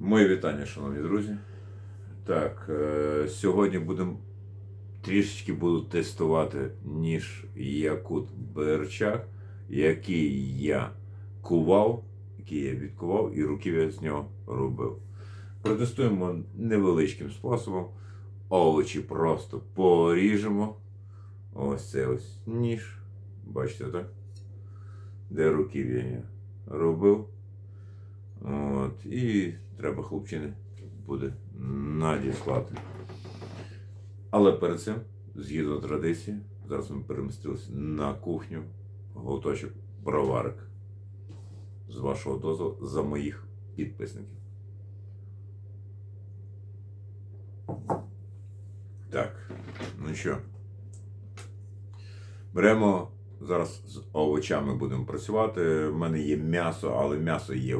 Мої вітання, шановні друзі. Так, е, сьогодні будемо трішечки буду тестувати ніж Якут Берчак, який я кував, який я відкував і руків я з нього робив. Протестуємо невеличким способом. Овочі просто поріжемо. Ось це ось ніж. Бачите, так? Де руків я робив. От, і треба хлопчини буде надіслати. Але перед цим, згідно традиції, зараз ми перемістилися на кухню, голточок броварик. З вашого дозволу за моїх підписників. Так, ну що, беремо зараз з овочами будемо працювати. У мене є м'ясо, але м'ясо є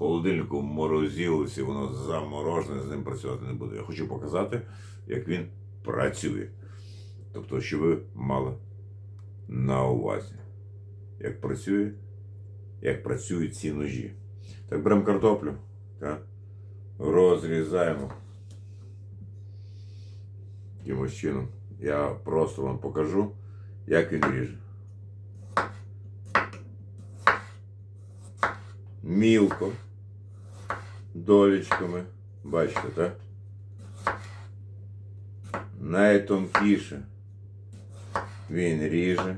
холодильнику, в морозилці, воно заморожене, з ним працювати не буду. Я хочу показати, як він працює. Тобто, що ви мали на увазі, як працює, як працюють ці ножі. Так, беремо картоплю, так, розрізаємо якимось чином. Я просто вам покажу, як він ріже. Мілко, долічками, бачите, так? Найтонкіше він ріже.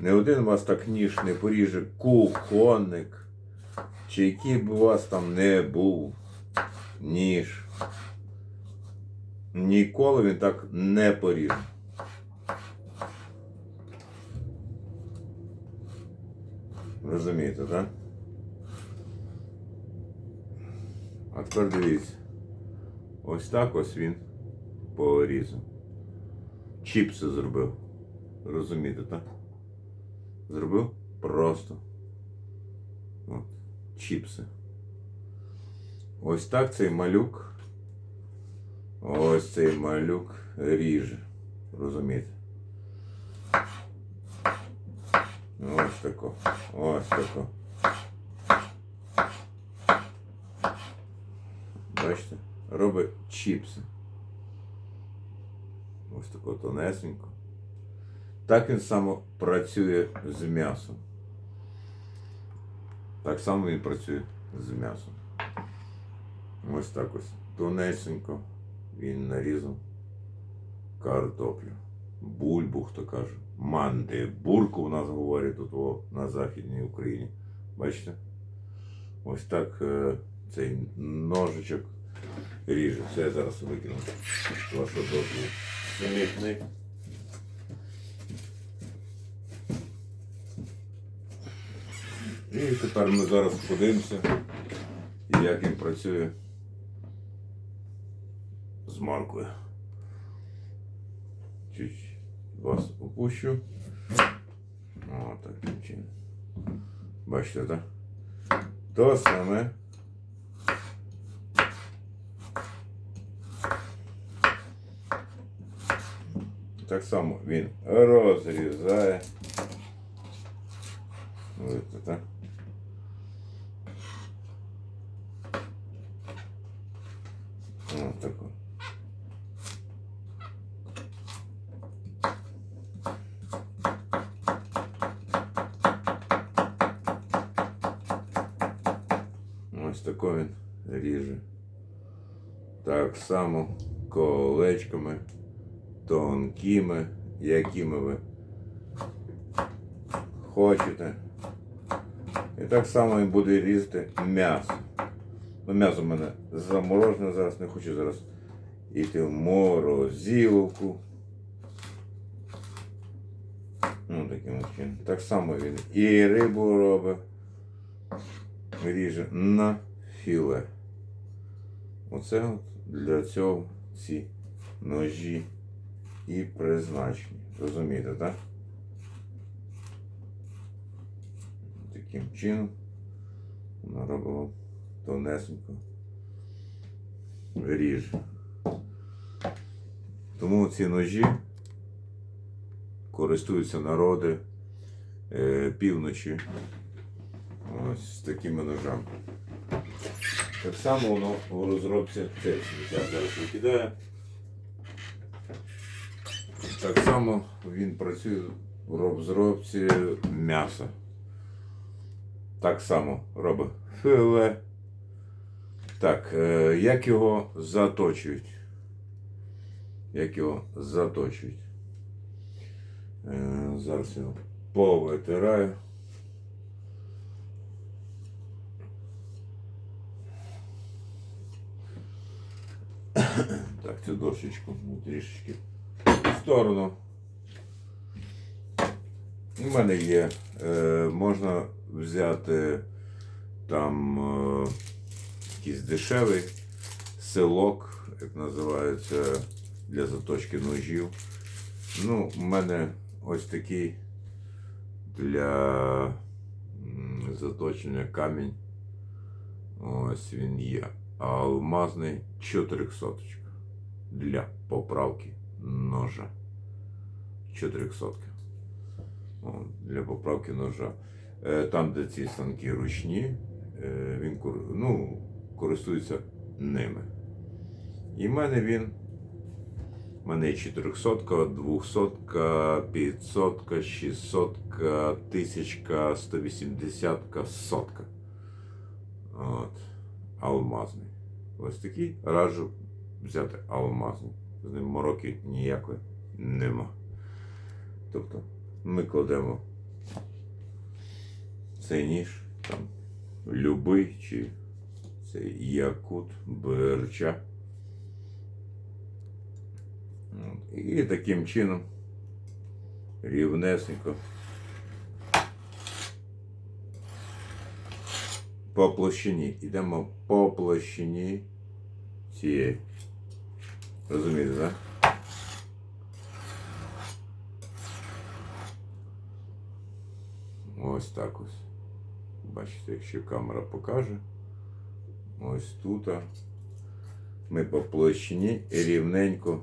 Не один вас так ніж не поріже кухонник, чи який б у вас там не був ніж. Ніколи він так не поріже. Розумієте, так? А тепер дивіться. Ось так ось він порізав. Чіпси зробив. Розумієте, так? Зробив просто. От. Чіпси. Ось так цей малюк. Ось цей малюк ріже. Розумієте? Ось тако. Ось тако. Бачите? Робить чіпси. Ось тако тонесенько. Так він само працює з м'ясом. Так само він працює з м'ясом. Ось так ось. Тонесенько він нарізав картоплю. Бульбу, хто каже. Мандибурку в нас говорять тут о, на Західній Україні. Бачите? Ось так е, цей ножичок ріже. Це я зараз викину вашого дозволу. Смітник. І тепер ми зараз подивимося, як він працює з маркою. Чуть вас опущу. О, таким чином. Бачите, так? То саме. Так само він розрізає. Видите, так? Ось тако. Ось тако він ріже. Так само колечками, Тонкими, якими ви хочете. І так само він буде різати м'ясо. Ну, м'ясо в мене заморожене зараз, не хочу зараз йти в морозиловку. Ну, таким чином. Так само він і рибу робить. Ріже на філе. Оце от для цього ці ножі і призначені. Розумієте, так? Таким чином вона робила тонесенько ріже. Тому ці ножі користуються народи е, півночі ось з такими ножами. Так само воно в розробці це я зараз викидаю. Так само він працює в розробці м'яса. Так само робить філе. Так, е, як його заточують? Як його заточують? Е, зараз його повитираю. Так, цю дощечку ну, трішечки сторону. У мене є. Е, можна взяти там е, якийсь дешевий селок, як називається, для заточки ножів. Ну, у мене ось такий для заточення камінь. Ось він є. Алмазний 400 для поправки ножа. 400. О, для поправки ножа. Е, Там, де ці станки ручні, е, він ну, користується ними. І в мене він. У мене 400, 200, 500, 600, 1000, 180, сотка. От. Алмазний. Ось такий раджу взяти алмазний. З ним мороки ніякої нема. Тобто ми кладемо цей ніж, там, любий чи цей якут, берча. І таким чином рівнесенько по площині. Йдемо по площині цієї. Розумієте, так? Да? Ось так ось. Бачите, якщо камера покаже. Ось тут. Ми по площині рівненько.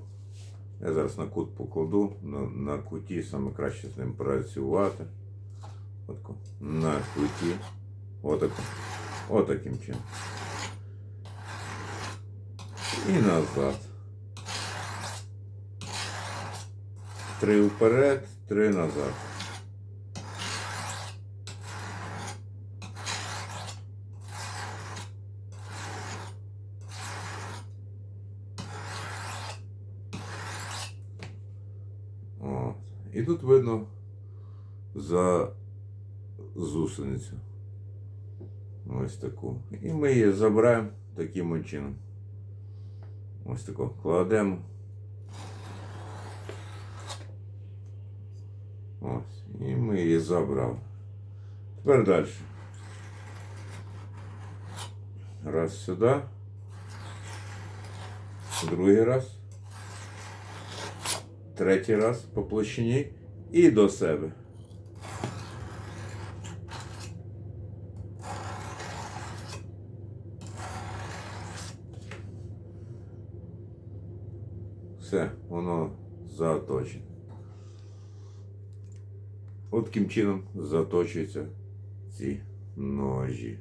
Я зараз на кут покладу. На, на куті саме краще з ним працювати. Отко. На куті. Отако. Отаким чином. І назад. Три вперед, три назад. От. І тут видно за зусеницю. Ось таку. І ми її забираємо таким чином. Ось таку кладемо. Ось. І ми її забрали. Тепер далі. Раз сюди. Другий раз. Третій раз по площині і до себе. Все, воно заточене. От таким чином заточуються ці ножі.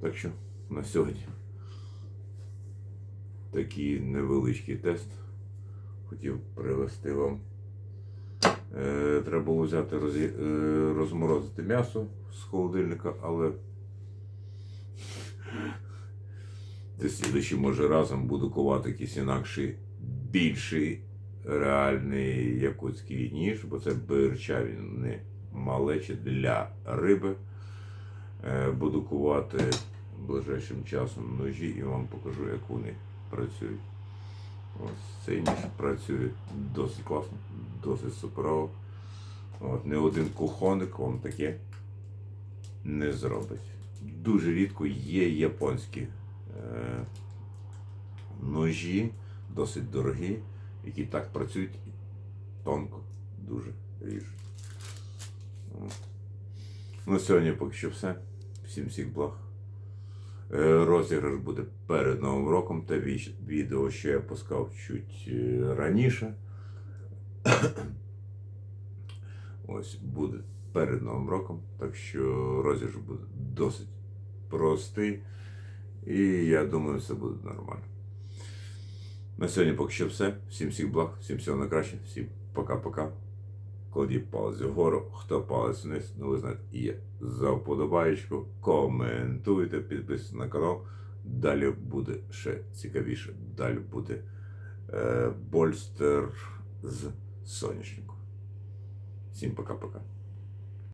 Так що на сьогодні такий невеличкий тест. Хотів привести вам. Е, треба було взяти е, розморозити м'ясо з холодильника, але десь слідуючий, може разом буду кувати якийсь інакший більший реальний якутський ніж, бо це бирча, він не малече для риби. Е, Буду кувати ближайшим часом ножі і вам покажу, як вони працюють. Ось цей ніж працює досить класно, досить суперово. От, не один кухонник вам таке не зробить. Дуже рідко є японські е, ножі, досить дорогі, які так працюють тонко, дуже ріжуть. Ну, сьогодні поки що все. Всім всіх благ. Е, Розіграш буде перед Новим роком. Віч- відео, що я пускав чуть е, раніше. Ось буде перед Новим роком. Так що розіграш буде досить простий. І я думаю, все буде нормально. На сьогодні поки що все. Всім всіх благ, всім всього найкраще, всім пока-пока. Кладіть палець вгору, хто палець вниз, ну ви знаєте, є за вподобаєчку, коментуйте, підписуйтесь на канал. Далі буде ще цікавіше. Далі буде е, больстер з соняшнику. Всім пока-пока.